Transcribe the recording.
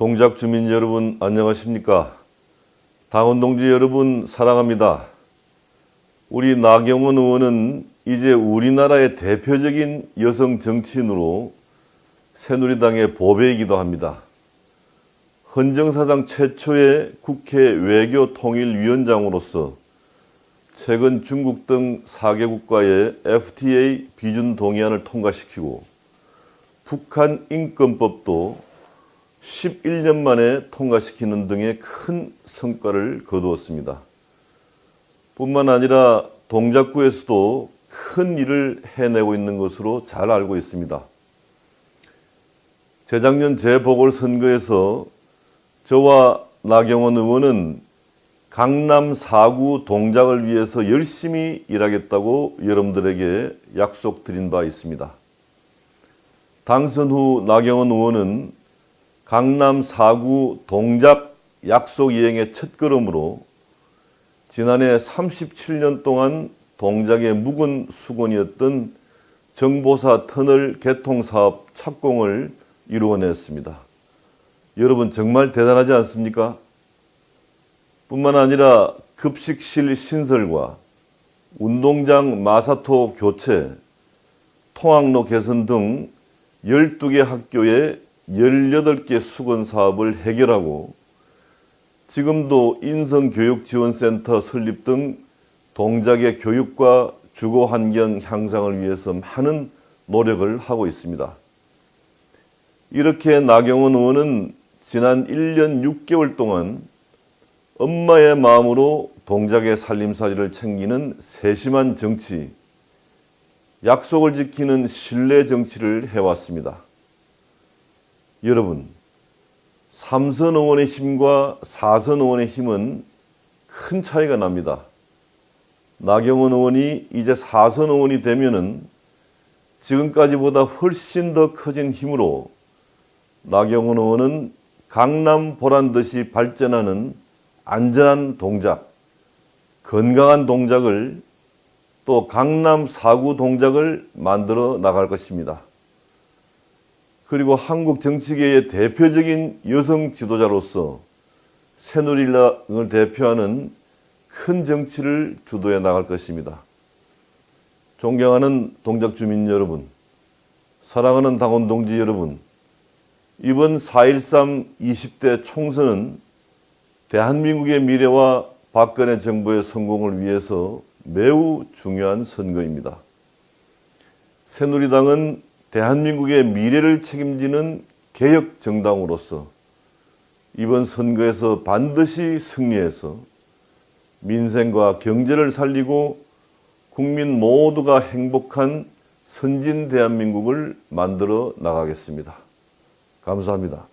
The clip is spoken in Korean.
동작 주민 여러분 안녕하십니까? 당원 동지 여러분 사랑합니다. 우리 나경원 의원은 이제 우리나라의 대표적인 여성 정치인으로 새누리당의 보배이기도 합니다. 헌정사상 최초의 국회 외교통일위원장으로서 최근 중국 등 4개국과의 FTA 비준 동의안을 통과시키고 북한 인권법도 11년 만에 통과시키는 등의 큰 성과를 거두었습니다. 뿐만 아니라 동작구에서도 큰 일을 해내고 있는 것으로 잘 알고 있습니다. 재작년 재보궐선거에서 저와 나경원 의원은 강남 4구 동작을 위해서 열심히 일하겠다고 여러분들에게 약속드린 바 있습니다. 당선 후 나경원 의원은 강남 4구 동작 약속 이행의 첫 걸음으로 지난해 37년 동안 동작의 묵은 수건이었던 정보사 터널 개통 사업 착공을 이루어냈습니다. 여러분 정말 대단하지 않습니까? 뿐만 아니라 급식실 신설과 운동장 마사토 교체, 통학로 개선 등 12개 학교에 18개 수건 사업을 해결하고 지금도 인성교육지원센터 설립 등 동작의 교육과 주거 환경 향상을 위해서 많은 노력을 하고 있습니다. 이렇게 나경원 의원은 지난 1년 6개월 동안 엄마의 마음으로 동작의 살림살이를 챙기는 세심한 정치, 약속을 지키는 신뢰 정치를 해왔습니다. 여러분, 삼선 의원의 힘과 사선 의원의 힘은 큰 차이가 납니다. 나경원 의원이 이제 사선 의원이 되면은 지금까지보다 훨씬 더 커진 힘으로 나경원 의원은 강남 보란 듯이 발전하는 안전한 동작, 건강한 동작을 또 강남 사구 동작을 만들어 나갈 것입니다. 그리고 한국 정치계의 대표적인 여성 지도자로서 새누리당을 대표하는 큰 정치를 주도해 나갈 것입니다. 존경하는 동작 주민 여러분, 사랑하는 당원 동지 여러분, 이번 4.13 20대 총선은 대한민국의 미래와 박근혜 정부의 성공을 위해서 매우 중요한 선거입니다. 새누리당은 대한민국의 미래를 책임지는 개혁 정당으로서 이번 선거에서 반드시 승리해서 민생과 경제를 살리고 국민 모두가 행복한 선진 대한민국을 만들어 나가겠습니다. 감사합니다.